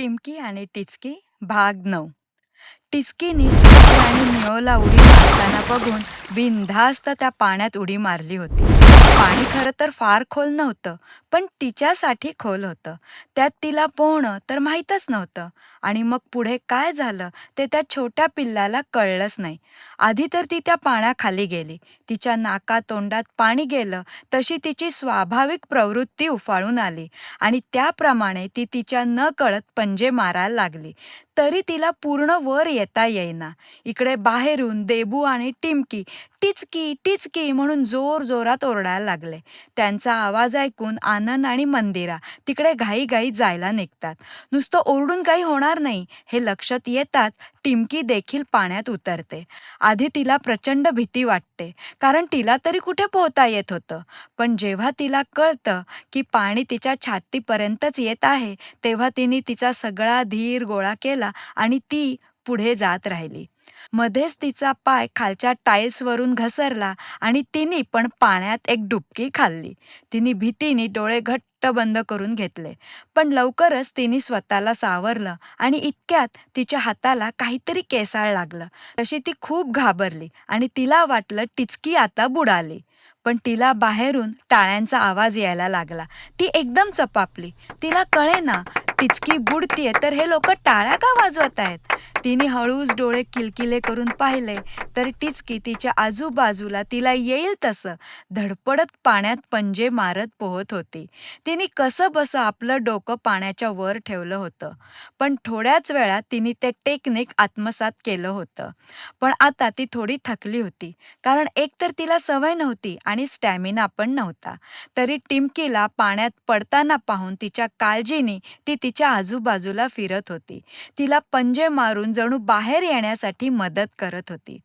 टिमकी आणि टिचकी भाग नऊ. टिचकीने स्वीटी आणि मिओला उडी मारताना बघून बिनधास्त त्या पाण्यात उडी मारली होती. पाणी खरं तर फार खोल नव्हतं पण तिच्यासाठी खोल होतं. त्यात तिला पोहणं तर माहीतच नव्हतं. आणि मग पुढे काय झालं ते त्या छोट्या पिल्लाला कळलंच नाही. आधी तर ती त्या पाण्याखाली गेली. तिच्या नाका तोंडात पाणी गेलं. तशी तिची स्वाभाविक प्रवृत्ती उफाळून आली. आणि त्याप्रमाणे ती तिच्या न कळत पंजे मारायला लागली. तरी तिला पूर्ण वर येता येईना. इकडे बाहेरून देबू आणि टिमकी टिचकी टिचकी म्हणून जोर जोरात ओरडायला लागले. त्यांचा आवाज ऐकून आनंद आणि मंदिरा तिकडे घाईघाई जायला निघतात. नुसतं ओरडून काही होणार नाही हे लक्षात येताच टिमकी देखील पाण्यात उतरते. आधी तिला प्रचंड भीती वाटते कारण तिला तरी कुठे पोहता येत होतं? पण जेव्हा तिला कळतं की पाणी तिच्या छातीपर्यंतच येत आहे तेव्हा तिने तिचा सगळा धीर गोळा केला आणि ती पुढे जात राहिली. मध्येच तिचा पाय खालच्या टाईल्सवरून घसरला आणि तिने पण पाण्यात एक डुबकी खाल्ली. तिने भीतीने डोळे घट्ट बंद करून घेतले. पण लवकरच तिने स्वतःला सावरलं आणि इतक्यात तिच्या हाताला काहीतरी केसाळ लागलं. तशी ती खूप घाबरली आणि तिला वाटलं टिचकी आता बुडाली. पण तिला बाहेरून टाळ्यांचा आवाज यायला लागला. ती एकदम चपापली. तिला कळेना टिचकी बुडतीये तर हे लोक टाळ्या का वाजवत आहेत तिने हळूच डोळे किलकिले करून पाहिले तर टिचकी तिच्या आजूबाजूला तिला येईल तसं. धडपडत पाण्यात पंजे मारत पोहत होती. तिने कसं बसं आपलं डोकं पाण्याच्या वर ठेवलं होतं. पण थोड्याच वेळात तिने ते टेक्निक आत्मसात केलं होतं. पण आता ती थोडी थकली होती कारण एकतर तिला सवय नव्हती आणि स्टॅमिना पण नव्हता. तरी टिमकीला पाण्यात पडताना पाहून तिच्या काळजीने ती तिच्या आजूबाजूला फिरत होती. तिला पंजे मारून जणू बाहेर येण्यासाठी मदत करत होती.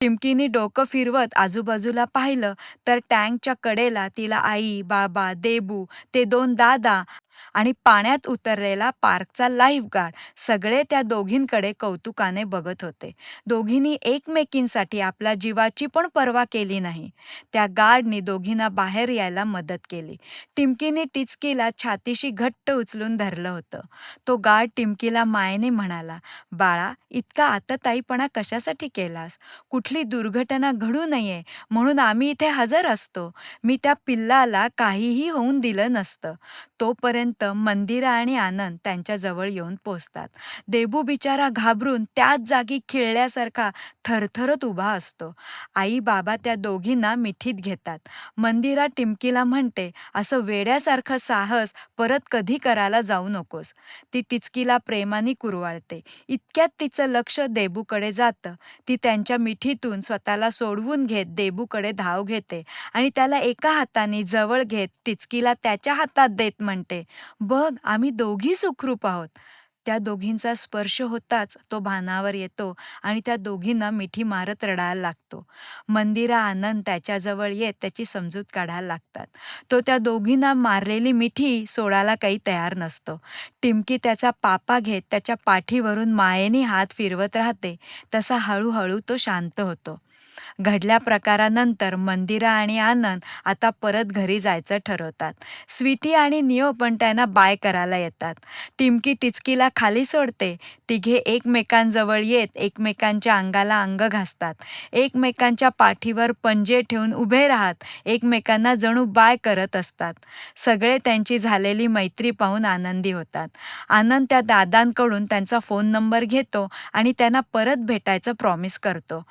टिमकीनी डोकं फिरवत आजूबाजूला पाहिलं तर टँकच्या कडेला तिला आई बाबा देबू ते दोन दादा आणि पाण्यात उतरलेला पार्कचा लाईफगार्ड सगळे त्या दोघींकडे कौतुकाने बघत होते. दोघींनी एकमेकींसाठी आपल्या जीवाची पण पर्वा केली नाही. त्या गार्डनी दोघींना बाहेर यायला मदत केली. टिमकीने टिचकीला छातीशी घट्ट उचलून धरलं होतं. तो गार्ड टिमकीला मायेने म्हणाला बाळा इतका आतताईपणा कशासाठी केलास? कुठली दुर्घटना घडू नये म्हणून आम्ही इथे हजर असतो. मी त्या पिल्लाला काहीही होऊन दिलं नसतं. तोपर्यंत मंदिरा आणि आनंद त्यांच्याजवळ येऊन पोचतात. देबू बिचारा घाबरून त्याच जागी खिळल्यासारखा थरथरत उभा असतो. आई बाबा त्या दोघींना मिठीत घेतात. मंदिरा टिमकीला म्हणते असं वेड्यासारखं साहस परत कधी करायला जाऊ नकोस ती टिचकीला प्रेमाने कुरवाळते. इतक्यात तिचं लक्ष देबूकडे जातं. ती त्यांच्या मिठीतून स्वतःला सोडवून घेत देबूकडे धाव घेते आणि त्याला एका हाताने जवळ घेत टिचकीला त्याच्या हातात देत म्हणते बघ आम्ही दोघी सुखरूप आहोत. त्या दोघींचा स्पर्श होताच तो भानावर येतो आणि त्या दोघींना मिठी मारत रडायला लागतो. मंदिरा आनंद त्याच्याजवळ येत त्याची समजूत काढायला लागतात. तो त्या दोघींना मारलेली मिठी सोडायला काही तयार नसतो. टिमकी त्याचा पापा घेत त्याच्या पाठीवरून मायेने हात फिरवत राहते. तसा हळूहळू तो शांत होतो. घडल्या प्रकारानंतर मंदिरा आणि आनंद आता परत घरी जायचं ठरवतात. स्वीटी आणि नियो पण त्यांना बाय करायला येतात. टिमकी टिचकीला खाली सोडते. तिघे एकमेकांजवळ येत एकमेकांच्या अंगाला अंग घासतात. एकमेकांच्या पाठीवर पंजे ठेवून उभे राहत एकमेकांना जणू बाय करत असतात. सगळे त्यांची झालेली मैत्री पाहून आनंदी होतात. आनंद त्या दादांकडून त्यांचा फोन नंबर घेतो आणि त्यांना परत भेटायचं प्रॉमिस करतो.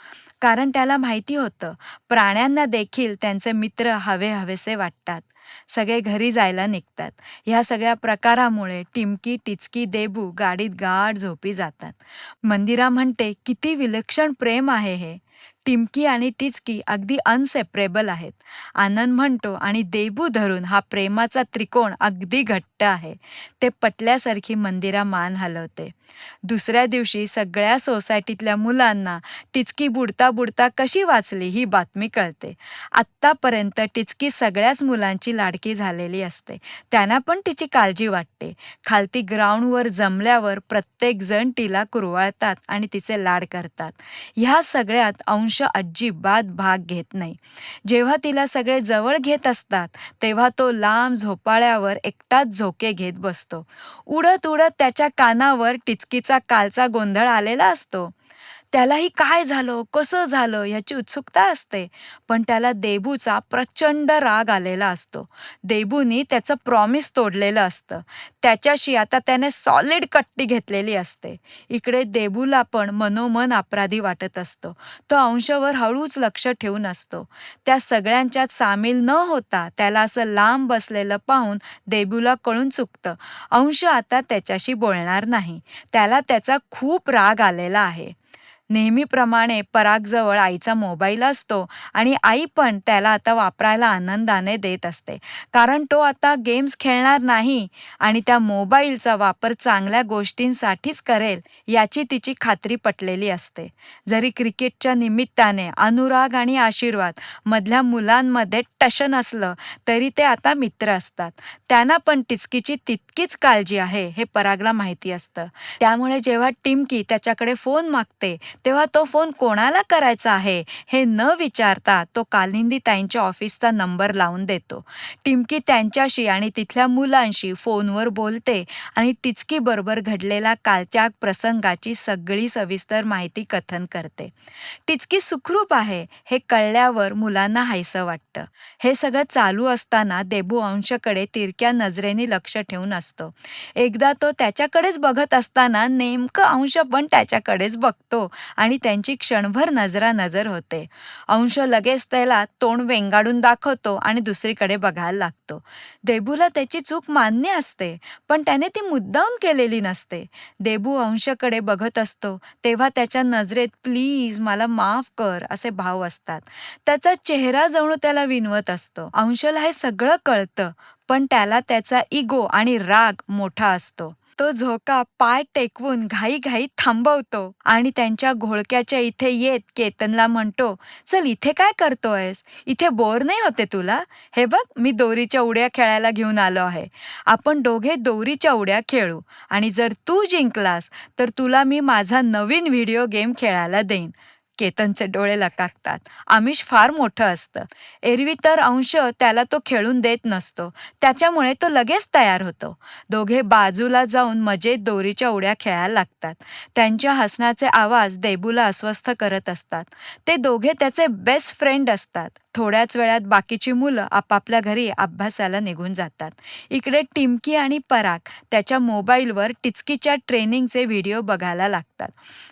कारण त्याला माहिती होतं. प्राण्यांना देखील त्यांचे मित्र हवे हवेसे वाटतात. सगळे घरी जायला निघतात. ह्या सगळ्या प्रकारामुळे टिमकी टिचकी देबू गाडीत गाढ झोपी जातात. मंदिरा म्हणते किती विलक्षण प्रेम आहे हे. टिमकी आणि टिचकी अगदी अनसेपरेबल आहेत. आनंद म्हणतो आणि देबू धरून हा प्रेमाचा त्रिकोण अगदी घट्ट आहे. ते पटल्यासारखी मंदिरा मान हलवते. दुसऱ्या दिवशी सगळ्या सोसायटीतल्या मुलांना टिचकी बुडता बुडता कशी वाचली ही बातमी कळते. आत्तापर्यंत टिचकी सगळ्याच मुलांची लाडकी झालेली असते. त्यांना पण तिची काळजी वाटते. खालती ग्राउंडवर जमल्यावर प्रत्येकजण तिला कुरवाळतात आणि तिचे लाड करतात. ह्या सगळ्यात अंश अंश अजिबात भाग घेत नाही. जेव्हा तिला सगळे जवळ घेत असतात तेव्हा तो लांब झोपाळ्यावर एकटाच झोके घेत बसतो. उडत उडत त्याच्या कानावर टिचकीचा कालचा गोंधळ आलेला असतो. त्यालाही काय झालं कसं झालं याची उत्सुकता असते. पण त्याला देबूचा प्रचंड राग आलेला असतो. देबूनी त्याचं प्रॉमिस तोडलेलं असतं. त्याच्याशी आता त्याने सॉलिड कट्टी घेतलेली असते. इकडे देबूला पण मनोमन अपराधी वाटत असतो. तो अंशवर हळूच लक्ष ठेवून असतो. त्या सगळ्यांच्यात सामील न होता त्याला असं लांब बसलेलं पाहून देबूला कळून चुकतं. अंश आता त्याच्याशी बोलणार नाही. त्याला त्याचा खूप राग आलेला आहे. नेहमीप्रमाणे परागजवळ आईचा मोबाईल असतो आणि आई पण त्याला आता वापरायला आनंदाने देत असते. कारण तो आता गेम्स खेळणार नाही आणि त्या मोबाईलचा वापर चांगल्या गोष्टींसाठीच करेल याची तिची खात्री पटलेली असते. जरी क्रिकेटच्या निमित्ताने अनुराग आणि आशीर्वाद मधल्या मुलांमध्ये टशन असलं तरी ते आता मित्र असतात. त्यांना पण टिचकीची तितकीच काळजी आहे हे परागला माहिती असतं. त्यामुळे जेव्हा टिमकी त्याच्याकडे फोन मागते तेव्हा तो फोन कोणाला करायचा आहे हे न विचारता तो कालिंदी ताईंच्या ऑफिसचा नंबर लावून देतो. टिमकी त्यांच्याशी आणि तिथल्या मुलांशी फोनवर बोलते आणि टिचकी बरोबर घडलेल्या कालच्या प्रसंगाची सगळी सविस्तर माहिती कथन करते. टिचकी सुखरूप आहे हे कळल्यावर मुलांना हायसं वाटतं. हे सगळं चालू असताना देबू अंशकडे तिरक्या नजरेने लक्ष ठेवून असतो. एकदा तो त्याच्याकडेच बघत असताना नेमकं अंश पण त्याच्याकडेच बघतो आणि त्यांची क्षणभर नजरानजर होते. अंश लगेच त्याला तोंड वेंगाडून दाखवतो आणि दुसरीकडे बघायला लागतो. देबूला त्याची चूक मान्य असते पण त्याने ती मुद्दाम केलेली नसते. देबू अंशकडे बघत असतो तेव्हा त्याच्या नजरेत प्लीज मला माफ कर असे भाव असतात. त्याचा चेहरा जणू त्याला विनवत असतो. अंशला हे सगळं कळतं पण त्याला त्याचा इगो आणि राग मोठा असतो. तो झोका पाय टेकवून घाईघाईत थांबवतो आणि त्यांच्या घोळक्याच्या इथे येत केतनला म्हणतो चल इथे काय करतोयस? इथे बोर नाही होते तुला? हे बघ मी दोरीच्या उड्या खेळायला घेऊन आलो आहे. आपण दोघे दोरीच्या उड्या खेळू आणि जर तू जिंकलास तर तुला मी माझा नवीन व्हिडिओ गेम खेळायला देईन. केतनचे डोळे लकाकतात आमिष फार मोठं असतं. एरवी तर अंश त्याला तो खेळून देत नसतो. त्याच्यामुळे तो लगेच तयार होतो. दोघे बाजूला जाऊन मजेत दोरीच्या उड्या खेळायला लागतात. त्यांच्या हसण्याचे आवाज देबूला अस्वस्थ करत असतात. ते दोघे त्याचे बेस्ट फ्रेंड असतात. थोड्याच वेळात बाकीची मुलं आपापल्या घरी अभ्यासाला निघून जातात. इकडे टिमकी आणि पराग त्याच्या मोबाईलवर टिचकीच्या ट्रेनिंगचे व्हिडिओ बघायला लागतात.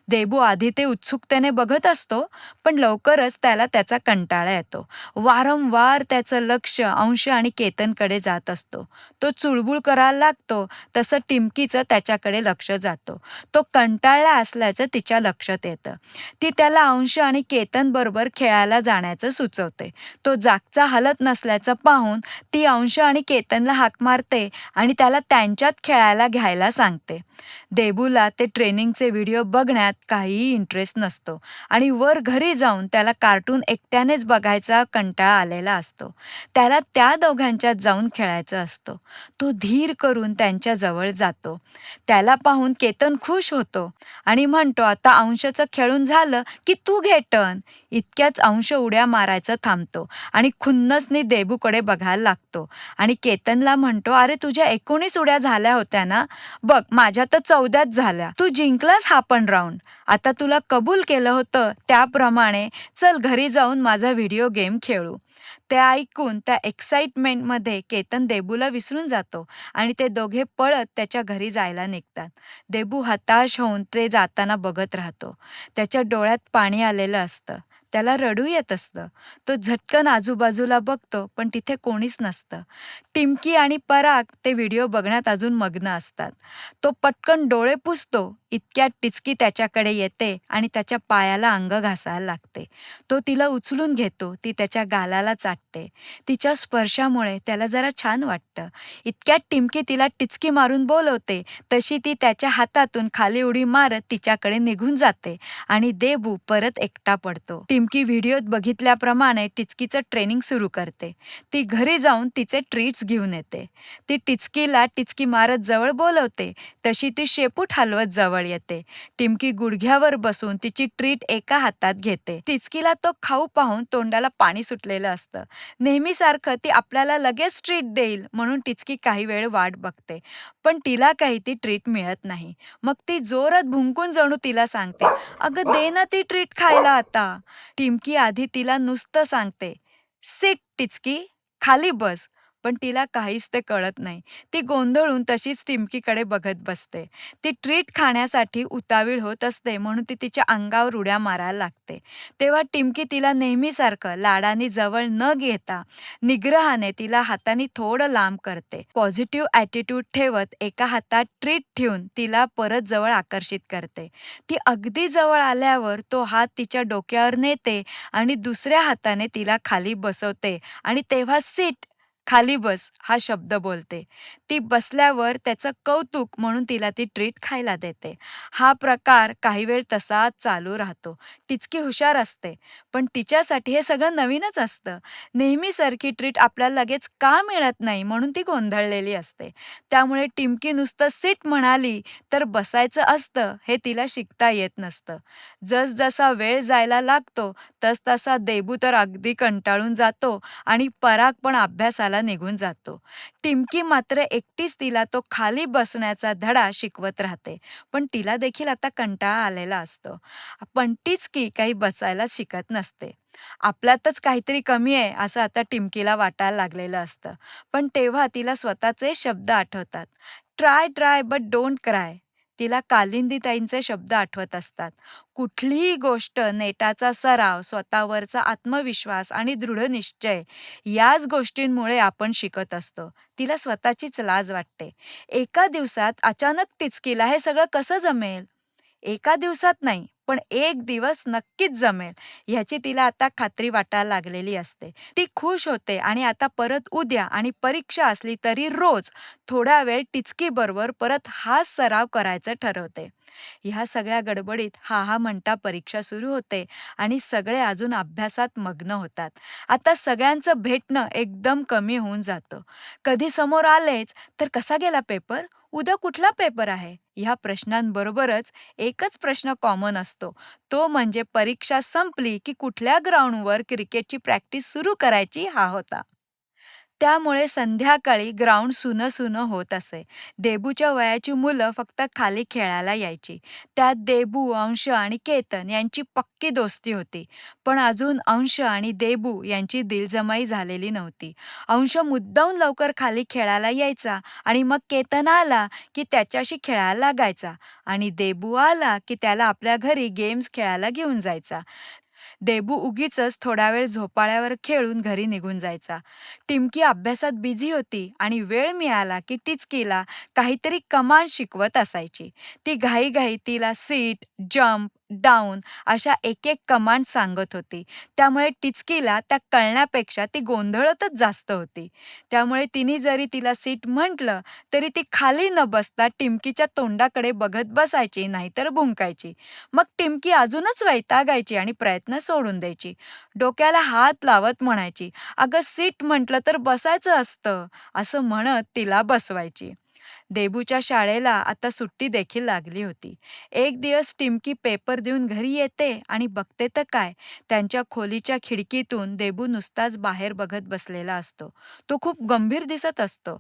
देबू आधी ते उत्सुकतेने बघत असतो पण लवकरच त्याला त्याचा कंटाळा येतो. वारंवार त्याचं लक्ष अंश आणि केतनकडे जात असतो. तो चुळबुळ करायला लागतो तसं टिमकीचं त्याच्याकडे लक्ष जातो. तो कंटाळला असल्याचं तिच्या लक्षात येतं. ती त्याला अंश आणि केतन बरोबर खेळायला जाण्याचं सुचवते. तो जागचा हलत नसल्याचं पाहून ती अंश आणि केतनला हाक मारते आणि त्याला त्यांच्यात खेळायला घ्यायला सांगते. देबूला ते ट्रेनिंगचे व्हिडिओ बघण्यात काहीही इंटरेस्ट नसतो. आणि वर घरी जाऊन त्याला कार्टून एकट्यानेच बघायचा कंटाळा आलेला असतो. त्याला त्या दोघांच्यात जाऊन खेळायचं असतो. तो धीर करून त्यांच्या जवळ जातो. त्याला पाहून केतन खुश होतो आणि म्हणतो आता अंशचं खेळून झालं की तू घे टन इतक्याच अंश उड्या मारायचं थांबतो आणि खुन्नसनी देबूकडे बघायला लागतो. आणि केतनला म्हणतो अरे तुझ्या एकोणीस उड्या झाल्या होत्या ना? बघ माझ्या तर चौदाच झाल्या. तू जिंकलास हा पण राऊंड आता तुला कबूल केलं होतं त्याप्रमाणे चल घरी जाऊन माझा व्हिडिओ गेम खेळू. ते ऐकून त्या एक्साइटमेंटमध्ये केतन देबूला विसरून जातो आणि ते दोघे पळत त्याच्या घरी जायला निघतात. देबू हताश होऊन ते जाताना बघत राहतो. त्याच्या डोळ्यात पाणी आलेलं असतं. त्याला रडू येत असतं. तो झटकन आजूबाजूला बघतो पण तिथे कोणीच नसतं. टिमकी आणि पराग ते व्हिडिओ बघण्यात अजून मग्न असतात. तो पटकन डोळे पुसतो इतक्यात टिचकी त्याच्याकडे येते आणि त्याच्या पायाला अंग घासायला लागते. तो तिला उचलून घेतो ती त्याच्या गालाला चाटते. तिच्या स्पर्शामुळे त्याला जरा छान वाटतं. इतक्यात टिमकी तिला टिचकी मारून बोलवते तशी ती त्याच्या हातातून खाली उडी मारत तिच्याकडे निघून जाते आणि देबू परत एकटा पडतो. टिमकी व्हिडिओत बघितल्याप्रमाणे टिचकीचं ट्रेनिंग सुरू करते. ती घरी जाऊन तिचे ट्रीट्स घेऊन येते. ती टिचकीला टिचकी मारत जवळ बोलवते. तशी ती शेपूट हलवत जवळ येते. टिमकी गुडघ्यावर बसून तिची ट्रीट एका हातात घेते. टिचकीला तो खाऊ पाहून तोंडाला पाणी सुटलेलं असतं. नेहमीसारखं ती आपल्याला लगेच ट्रीट देईल म्हणून टिचकी काही वेळ वाट बघते. पण तिला काही ती ट्रीट मिळत नाही. मग ती जोरात भुंकून जणू तिला सांगते अगं दे ना ती ट्रीट खायला आता. टिमकी आधी तिला नुसतं सांगते सिट टिचकी खाली बस. पण तिला काहीच ते कळत नाही. ती गोंधळून तशीच टिमकीकडे बघत बसते. ती ट्रीट खाण्यासाठी उतावीळ होत असते म्हणून ती तिच्या अंगावर उड्या मारायला लागते. तेव्हा टिमकी तिला नेहमीसारखं लाडाने जवळ न घेता निग्रहाने तिला हाताने थोडं लांब करते. पॉझिटिव्ह ॲटिट्यूड ठेवत एका हातात ट्रीट ठेवून तिला परत जवळ आकर्षित करते. ती अगदी जवळ आल्यावर तो हात तिच्या डोक्यावर नेते आणि दुसऱ्या हाताने तिला खाली बसवते आणि तेव्हा सीट खाली बस हा शब्द बोलते. ती बसल्यावर त्याचं कौतुक म्हणून तिला ती ट्रीट खायला देते. हा प्रकार काही वेळ तसाच चालू राहतो. टिचकी हुशार असते. पण तिच्यासाठी हे सगळं नवीनच असतं. नेहमीसारखी ट्रीट आपल्याला लगेच का मिळत नाही म्हणून ती गोंधळलेली असते. त्यामुळे टिमकी नुसतं सीट म्हणाली तर बसायचं असतं हे तिला शिकता येत नसतं. जसजसा वेळ जायला लागतो तसतसा देबू तर अगदी कंटाळून जातो आणि पराग पण अभ्यासाला निघून जातो. टिमकी मात्र एकटीच तिला तो खाली बसण्याचा धडा शिकवत राहते. पण तिला देखील आता कंटाळा आलेला असतो. पण तीच की काही बसायला शिकत नसते. आपल्यातच काहीतरी कमी आहे असं आता टिमकीला वाटायला लागलेलं असतं. पण तेव्हा तिला स्वतःचे शब्द आठवतात. Try try but don't cry. तिला कालिंदीताईंचे शब्द आठवत असतात. कुठलीही गोष्ट नेटाचा सराव स्वतःवरचा आत्मविश्वास आणि दृढ निश्चय याच गोष्टींमुळे आपण शिकत असतो. तिला स्वतःचीच लाज वाटते. एका दिवसात अचानक टिचकीला हे सगळं कसं जमेल? एका दिवसात नाही. पण एक दिवस नक्कीच जमेल ह्याची तिला आता खात्री वाटायला लागलेली असते. ती खुश होते आणि आता परत उद्या आणि परीक्षा असली तरी रोज थोडा वेळ टिचकीबरोबर परत हाच सराव करायचं ठरवते. ह्या सगळ्या गडबडीत हा हा म्हणता परीक्षा सुरू होते आणि सगळे अजून अभ्यासात मग्न होतात. आता सगळ्यांचं भेटणं एकदम कमी होऊन जातं. कधी समोर आलेच तर कसा गेला पेपर? उद्या कुठला पेपर आहे? ह्या प्रश्नांबरोबरच एकच प्रश्न कॉमन असतो. तो म्हणजे परीक्षा संपली की कुठल्या ग्राउंडवर क्रिकेटची प्रॅक्टिस सुरू करायची हा होता. त्यामुळे संध्याकाळी ग्राउंड सुनं सुनं होत असे. देबूच्या वयाची मुलं फक्त खाली खेळायला यायची. त्यात देबू अंश आणि केतन यांची पक्की दोस्ती होती. पण अजून अंश आणि देबू यांची दिलजमाई झालेली नव्हती. अंश मुद्दाहून लवकर खाली खेळायला यायचा आणि मग केतन आला की त्याच्याशी खेळायला लागायचा आणि देबू आला की त्याला आपल्या घरी गेम्स खेळायला घेऊन जायचा. देबू उगीचच थोडा वेळ झोपाळ्यावर खेळून घरी निघून जायचा. टिमकी अभ्यासात बिझी होती आणि वेळ मिळाला की टिचकीला काहीतरी कमाल शिकवत असायची. ती घाईघाई तिला सीट जम्प डाऊन अशा एक एक कमांड सांगत होती. त्यामुळे टिचकीला त्या कळण्यापेक्षा ती गोंधळतच जास्त होती. त्यामुळे तिने जरी तिला सीट म्हटलं तरी ती खाली न बसता टिमकीच्या तोंडाकडे बघत बसायची नाहीतर भुंकायची. मग टिमकी अजूनच वैतागायची आणि प्रयत्न सोडून द्यायची. डोक्याला हात लावत म्हणायची अगं सीट म्हटलं तर बसायचं असतं असं म्हणत तिला बसवायची. देबूच्या शाळेला आता सुट्टी देखील लागली होती. एक दिवस टिमकी पेपर देऊन घरी येते आणि बघते तर काय? त्यांच्या खोलीच्या खिडकीतून देबू नुसताच बाहेर बघत बसलेला असतो. तो खूप गंभीर दिसत असतो.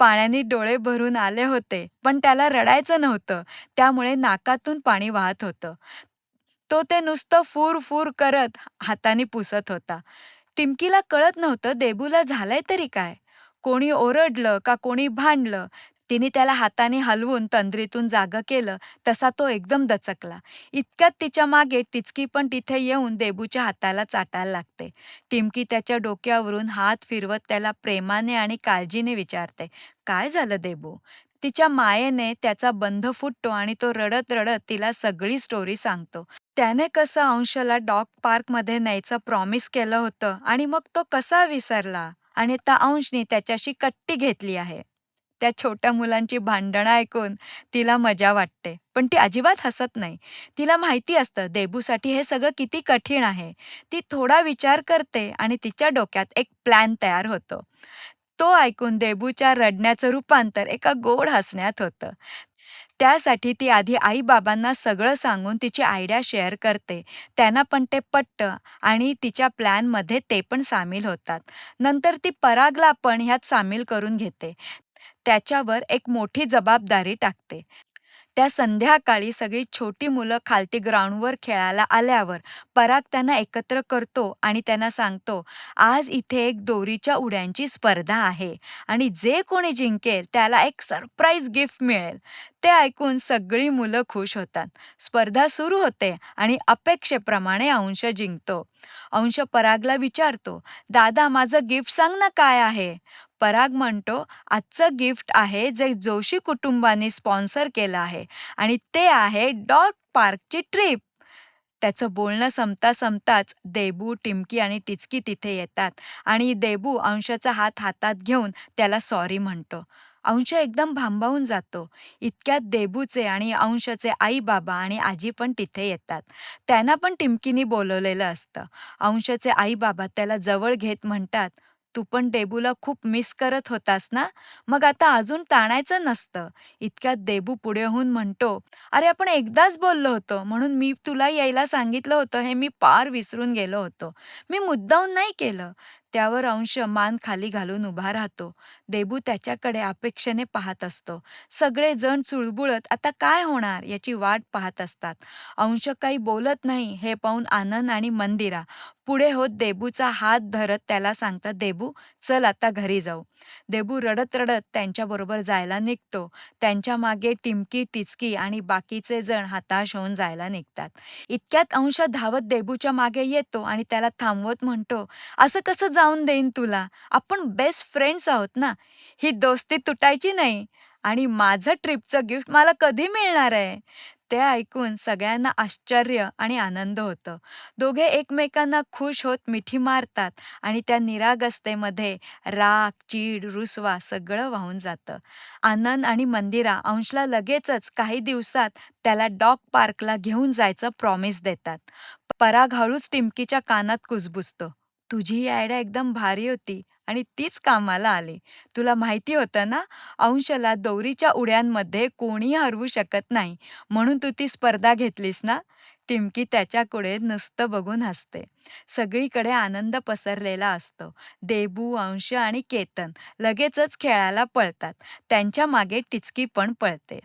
पाण्याने डोळे भरून आले होते पण त्याला रडायचं नव्हतं. त्यामुळे नाकातून पाणी वाहत होतं. तो ते नुसतं फूर फूर करत हाताने पुसत होता. टिमकीला कळत नव्हतं देबूला झालंय तरी काय? कोणी ओरडलं का कोणी भांडलं तिने त्याला हाताने हलवून तंद्रीतून जागं केलं तसा तो एकदम दचकला. इतक्यात तिच्यामागे टिचकी पण तिथे येऊन देबूच्या हाताला चाटायला लागते. टिमकी त्याच्या डोक्यावरून हात फिरवत त्याला प्रेमाने आणि काळजीने विचारते काय झालं देबू? तिच्या मायेने त्याचा बंध फुटतो आणि तो रडत रडत तिला सगळी स्टोरी सांगतो. त्याने कसं अंशला डॉग पार्कमध्ये न्यायचं प्रॉमिस केलं होतं आणि मग तो कसा विसरला? आणि त्या अंशने त्याच्याशी कट्टी घेतली आहे. त्या छोट्या मुलांची भांडणं ऐकून तिला मजा वाटते. पण ती अजिबात हसत नाही. तिला माहिती असतं देबूसाठी हे सगळं किती कठीण आहे. ती थोडा विचार करते आणि तिच्या डोक्यात एक प्लॅन तयार होतो. तो ऐकून देबूच्या रडण्याचं रूपांतर एका गोड हसण्यात होतं. त्यासाठी ती आधी आई बाबांना सगळं सांगून तिची आयडिया शेअर करते. त्यांना पण ते पटतं आणि तिच्या प्लॅनमध्ये ते पण सामील होतात. नंतर ती परागला पण ह्यात सामील करून घेते. त्याच्यावर एक मोठी जबाबदारी टाकते. त्या संध्याकाळी सगळी छोटी मुलं खालती ग्राउंडवर खेळायला आल्यावर पराग त्यांना एकत्र करतो आणि त्यांना सांगतो आज इथे एक दोरीच्या उड्यांची स्पर्धा आहे आणि जे कोणी जिंकेल त्याला एक सरप्राईज गिफ्ट मिळेल. ते ऐकून सगळी मुलं खुश होतात. स्पर्धा सुरू होते आणि अपेक्षेप्रमाणे अंश जिंकतो. अंश परागला विचारतो दादा माझं गिफ्ट सांग ना काय आहे? पराग म्हणतो आजचं गिफ्ट आहे जे जोशी कुटुंबाने स्पॉन्सर केलं आहे आणि ते आहे डॉग पार्कची ट्रिप. त्याचं बोलणं संपता संपताच देबू टिमकी आणि टिचकी तिथे येतात आणि देबू अंशाचा हात हातात घेऊन त्याला सॉरी म्हणतो. अंश एकदम भांबावून जातो. इतक्यात देबूचे आणि अंशाचे आई बाबा आणि आजी पण तिथे येतात. त्यांना पण टिमकीनी बोलवलेलं असतं. अंशचे आई बाबा त्याला जवळ घेत म्हणतात तू पण देबूला खूप मिस करत होतास ना? मग आता अजून ताणायचं नसतं. इतक्यात देबू पुढे होऊन म्हणतो अरे आपण एकदाच बोललो होतो. म्हणून मी तुला यायला सांगितलं होतं. हे मी पार विसरून गेलो होतो. मी मुद्दाहून नाही केलं. त्यावर अंश मान खाली घालून उभा राहतो. देबू त्याच्याकडे अपेक्षेने पाहत असतो. सगळे जण चुळबुळत आता काय होणार? याची वाट पाहत असतात. अंश काही बोलत नाही हे पाहून आनंद आणि मंदिरा. पुढे होत देबूचा हात धरत त्याला सांगतात देबू चल आता घरी जाऊ. देबू रडत रडत त्यांच्याबरोबर जायला निघतो. त्यांच्या मागे टिमकी टिचकी आणि बाकीचे जण हताश होऊन जायला निघतात. इतक्यात अंश धावत देबूच्या मागे येतो आणि त्याला थांबवत म्हणतो असं कसं जाऊन देईन तुला. आपण बेस्ट फ्रेंड्स आहोत ना. ही दोस्ती तुटायची नाही. आणि माझं ट्रिपचं गिफ्ट मला कधी मिळणार आहे? ते ऐकून सगळ्यांना आश्चर्य आणि आनंद होतं. दोघे एकमेकांना खुश होत मिठी मारतात आणि त्या निरागस्तेमध्ये राग चीड रुसवा सगळं वाहून जातं. आनंद आणि मंदिरा अंशला लगेचच काही दिवसात त्याला डॉग पार्कला घेऊन जायचं प्रॉमिस देतात. पराग हळूच टिमकीच्या कानात कुजबुजतो. तुझी ही आयडिया एकदम भारी होती आणि तीच कामाला आली. तुला माहिती होतं ना अंशला दोरीच्या उड्यांमध्ये कोणी हरवू शकत नाही म्हणून तू ती स्पर्धा घेतलीस ना? टिमकी त्याच्याकडे नुसतं बघून हसते. सगळीकडे आनंद पसरलेला असतो. देबू अंश आणि केतन लगेचच खेळायला पळतात. त्यांच्या मागे टिचकी पण पळते.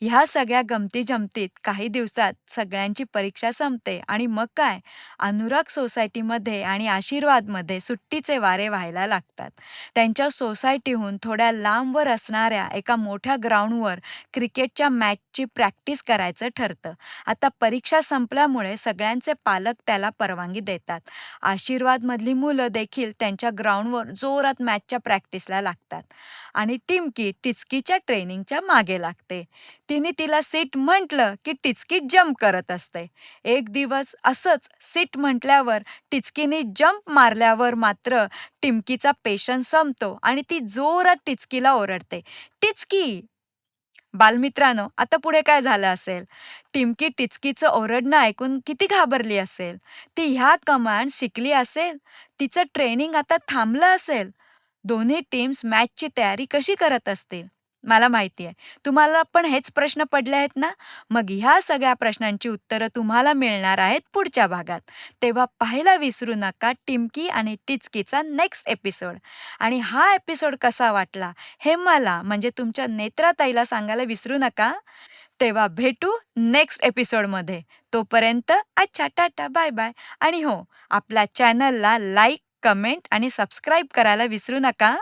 ह्या सगळ्या गमती जमतीत काही दिवसात सगळ्यांची परीक्षा संपते आणि मग काय? अनुराग सोसायटीमध्ये आणि आशीर्वादमध्ये सुट्टीचे वारे व्हायला लागतात. त्यांच्या सोसायटीहून थोड्या लांबवर असणाऱ्या एका मोठ्या ग्राउंडवर क्रिकेटच्या मॅचची प्रॅक्टिस करायचं ठरतं. आता परीक्षा संपल्यामुळे सगळ्यांचे पालक त्याला परवानगी देतात. आशीर्वादमधली मुलं देखील त्यांच्या ग्राउंडवर जोरात मॅचच्या प्रॅक्टिसला लागतात. आणि टिमकी टिचकीच्या ट्रेनिंगच्या मागे लागते. तिने तिला सीट म्हटलं की टिचकी जंप करत असते. एक दिवस असंच सीट म्हटल्यावर टिचकीने जंप मारल्यावर मात्र टिमकीचा पेशन्स संपतो आणि ती जोरात टिचकीला ओरडते. टिचकी! बालमित्रांनो आता पुढे काय झालं असेल? टिमकी टिचकीचं ओरडणं ऐकून किती घाबरली असेल? ती ह्या कमांड शिकली असेल? तिचं ट्रेनिंग आता थांबलं असेल? दोन्ही टीम्स मॅचची तयारी कशी करत असतील? मला माहिती आहे तुम्हाला पण हेच प्रश्न पडले आहेत ना? मग ह्या सगळ्या प्रश्नांची उत्तरं तुम्हाला मिळणार आहेत पुढच्या भागात. तेव्हा पाहायला विसरू नका टिमकी आणि टिचकीचा नेक्स्ट एपिसोड आणि हा एपिसोड कसा वाटला हे मला म्हणजे तुमच्या नेत्राताईला सांगायला विसरू नका. तेव्हा भेटू नेक्स्ट एपिसोडमध्ये तोपर्यंत अच्छा टाटा बाय बाय आणि हो आपल्या चॅनलला लाईक कमेंट आणि सबस्क्राईब करायला विसरू नका.